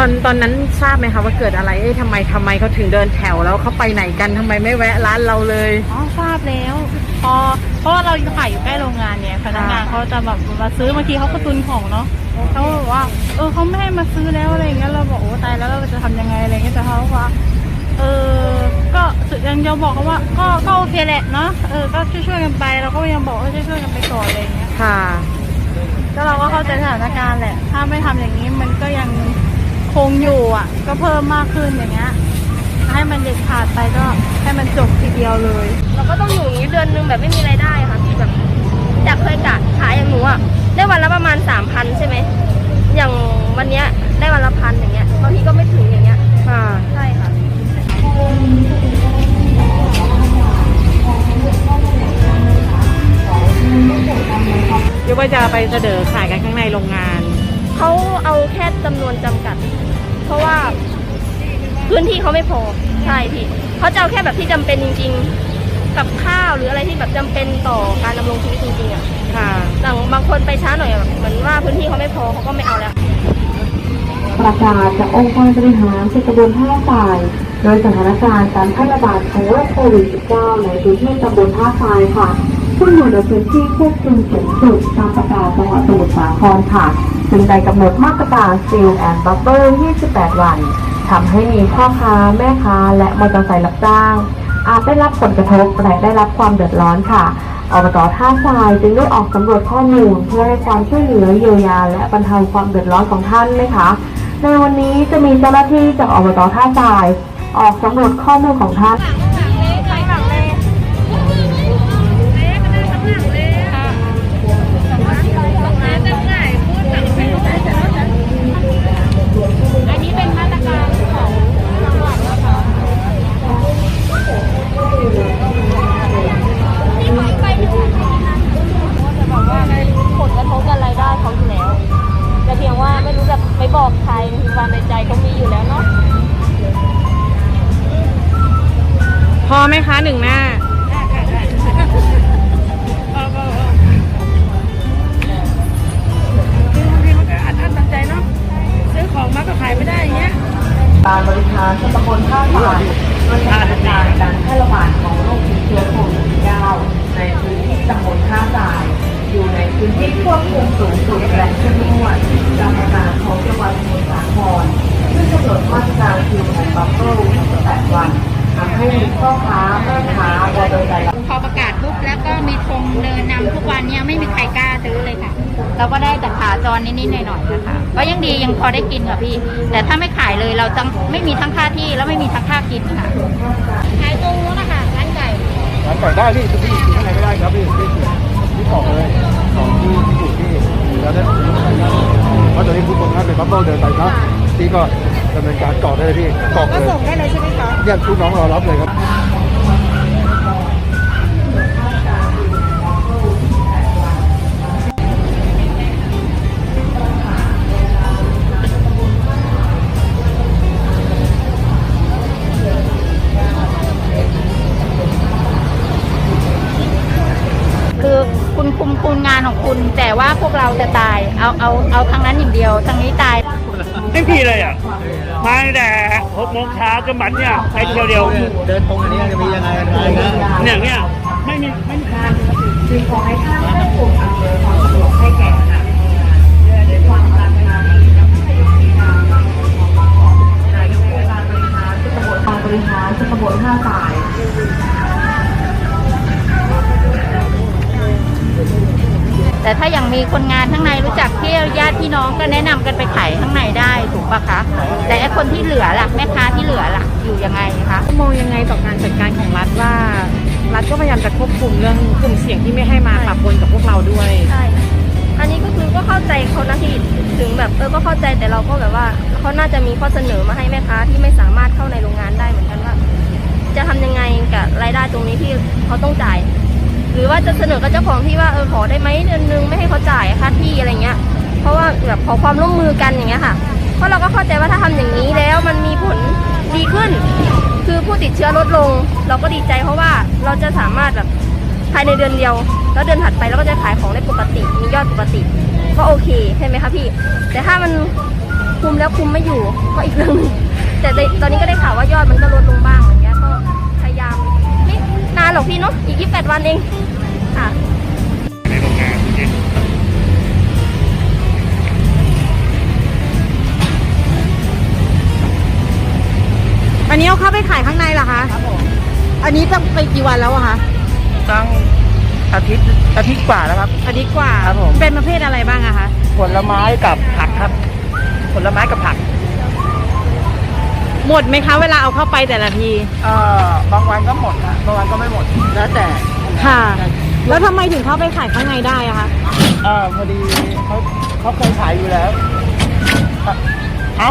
อนตอนนั้นทราบไหมคะว่าเกิดอะไรเอ้ยทำไมทำไมเขาถึงเดินแถวแล้วเขาไปไหนกันทำไมไม่แวะร้านเราเลย อ๋อทราบแล้ว พอเพราะว่าเราขายอยู่ใกล้โรงงานเนี่ยพนักงานเขาจะแบบมาซื้อบางทีเขาก็ตุนของเนาะเขาบอกว่า เออเขาไม่ให้มาซื้อแล้วอะไรอย่างเงี้ยเราบอกโอ้ตายแล้วเราจะทำยังไงอะไรเงี้ยแต่เขาบอกว่า เออก็สุดยังจะบอกเขาว่า ก็ก็โอเคแหละเนาะเออก็ช่วยๆกันไปเราก็ยังบอกว่าช่วยๆกันไปก่อนอะไรอย่างเงี้ยค่ะก็เราก็เข้าใจสถานการณ์แหละ ถ้าไม่ทำอย่างนี้มันก็ยัง คงอยู่อะ ก็เพิ่มมากขึ้นอย่างเงี้ย ให้มันเด็ดขาดไปก็ให้มันจบทีเดียวเลย เราก็ต้องอยู่อย่างนี้เดือนหนึงแบบไม่มีรายได้ค่ะพี่แบบจากเคยกะขายอย่างหนูอะได้วันละประมาณสามพันใช่ไหมอย่างวันเนี้ยได้วันละพันอย่างเงี้ยบางทีก็ไม่ถึงอย่างเงี้ยค่ะใช่ค่ะเรียกว่าจะไปเสนอขายกันข้างในโรงงาน เขาเอาแค่จำนวนจำกัด เพราะว่าพื้นที่เขาไม่พอใช่พี่เขาจะเอาแค่แบบที่จำเป็นจริง ๆ กับข้าวหรืออะไรที่แบบจำเป็นต่อการดำรงชีวิตจริงๆอะค่ะอย่างบางคนไปช้าหน่อยอะเหมือนว่าพื้นที่เขาไม่พอเขาก็ไม่เอาแล้วประกาศจากองค์การบริหารส่วนตำบลท่าทราย โดยสถานการณ์การแพร่ระบาดของโรคโควิด -19 ในพื้นที่ตำบลท่าทรายค่ะซึ่งอยู่ในพื้นที่ควบคุมสูงสุดตามประกาศจังหวัดสมุทรสาครค่ะ จึงได้กำหนดมาตรการ Seal and Buffer 28 วันทำให้มีพ่อค้าแม่ค้า และมอเตอร์ไซค์รับจ้าง อาจได้รับผลกระทบและได้รับความเดือดร้อนค่ะอบตท่าทรายจึงได้ออกสำรวจข้อมูล เพื่อให้ความช่วยเหลือเยียวยา และบรรเทาความเดือดร้อนของท่านนะคะ ในวันนี้จะมีเจ้าหน้าที่จากอบตท่าทราย ออกสำรวจข้อมูลของท่าน ไม่รู้จะไปบอกใครความในใจเขามีอยู่แล้วเนาะ พอไหมคะหนึ่งหน้า ที่ควบคุมสูงสุดและเข้มงวดตามประกาศของจังหวัดสมุทรสาครซึ่งกำหนดมาตรการคิวแอนด์บัฟเฟอร์28วันทำให้มีพ่อค้าแม่ค้ามอเตอร์ไซค์พอประกาศปุ๊บแล้วก็มีธงเดินนำทุกวันเนี่ยไม่มีใครกล้าซื้อเลยค่ะ เราก็ได้แต่ขาจรนิดๆหน่อยๆนะคะก็ยังดียังพอได้กินค่ะพี่ แต่ถ้าไม่ขายเลยเราจะไม่มีทั้งค่าที่แล้วไม่มีทั้งค่ากินค่ะขายตรงนู้นนะคะร้านไก่ร้านก่อยได้พี่พี่อยู่ข้างในไม่ได้ครับพี่พี่พี่ บอกเลยของที่ที่อยู่ที่แล้วได้เพราะตอนนี้ทุกคนถ้าเป็นบัฟเฟิลเดินไปนะพี่ก็ดำเนินการกรอกได้เลยพี่กรอกเลยส่งได้เลยใช่ไหมคะเนี่ยทุกน้องรอรับเลยครับ คุณงานของคุณแต่ว่าพวกเราจะตาย เอาเอาเอาทางนั้นอย่างเดียวทางนี้ตาย ไม่มีเลยอะ มาตั้งแต่หกโมงเช้าจนบัดเนี่ยไปเที่ยวเดียวเดินตรงอันนี้จะมียังไงอะไรนะเนี่ยเนี่ยไม่มีไม่มีจึงขอให้ท่านได้โปรดอำนวยความสะดวกให้แก่ แต่ถ้าอย่างมีคนงานข้างในรู้จักที่ญาติพี่น้องก็แนะนำกันไปขายข้างในได้ถูกปะคะ แต่ไอ้คนที่เหลือล่ะแม่ค้าที่เหลือล่ะอยู่ยังไงคะมองยังไงต่อการจัดการของรัฐว่ารัฐก็พยายามจะควบคุมเรื่องกลุ่มเสี่ยงที่ไม่ให้มาปะปนกับพวกเราด้วยใช่อันนี้ก็คือก็เข้าใจเขานะที่ถึงแบบเออก็เข้าใจแต่เราก็แบบว่าเขาน่าจะมีข้อเสนอมาให้แม่ค้าที่ไม่สามารถเข้าในโรงงานได้เหมือนกันว่า จะทำยังไงกับรายได้ตรงนี้ที่เขาต้องจ่าย หรือว่าจะเสนอกับเจ้าของที่ว่าเออขอได้ไหมเดือนนึงไม่ให้เขาจ่ายค่าที่อะไรเงี้ย เพราะว่าแบบขอความร่วมมือกันอย่างเงี้ยค่ะ เพราะเราก็เข้าใจว่าถ้าทำอย่างนี้แล้วมันมีผลดีขึ้น คือผู้ติดเชื้อลดลง เราก็ดีใจเพราะว่าเราจะสามารถแบบภายในเดือนเดียว แล้วเดือนถัดไปเราก็จะขายของได้ปกติ มียอดปกติ ก็โอเคใช่ไหมคะพี่ แต่ถ้ามันคุมแล้วคุมไม่อยู่ก็อีกเรื่องนึงแต่ตอนนี้ก็ได้ข่าวว่ายอดมันก็ลดลงบ้างอย่างเงี้ยก็พยายามไม่ นานหรอกพี่เนาะอีก 28 วันเองค่ะในโรงงานจริงอันนี้เอาเข้าไปขายข้างในเหรอคะครับผมอันนี้จะไปกี่วันแล้วอะคะตั้งอาทิตย์อาทิตย์กว่าแล้วครับ อาทิตย์กว่าครับผม เป็นประเภทอะไรบ้างอะคะผลไม้กับผักครับ ผลไม้กับผัก หมดไหมคะเวลาเอาเข้าไปแต่ละที เอ่อบางวันก็หมดนะบางวันก็ไม่หมด แล้วแต่ค่ะ แล้วทำไมถึงเข้าไปขายข้างในได้อะคะ เอ่อพอดีเขาเขาเคยขายอยู่แล้วอะเอ้า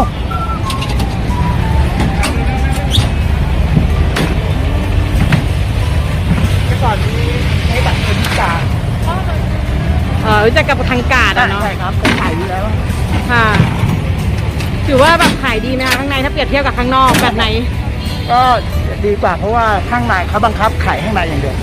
เมื่อก่อนนี้ให้บัตรคนพิการเออรู้จักกับทางกาดอะเนาะ ใช่ครับเคยขายอยู่แล้ว ค่ะ ถือว่าแบบขายดีไหมคะข้างในถ้าเป รียบเทียบกับข้างนอกแบบไหน ก็ดีกว่าเพราะว่าข้างในเขาบังคับขายข้างในอย่างเดียว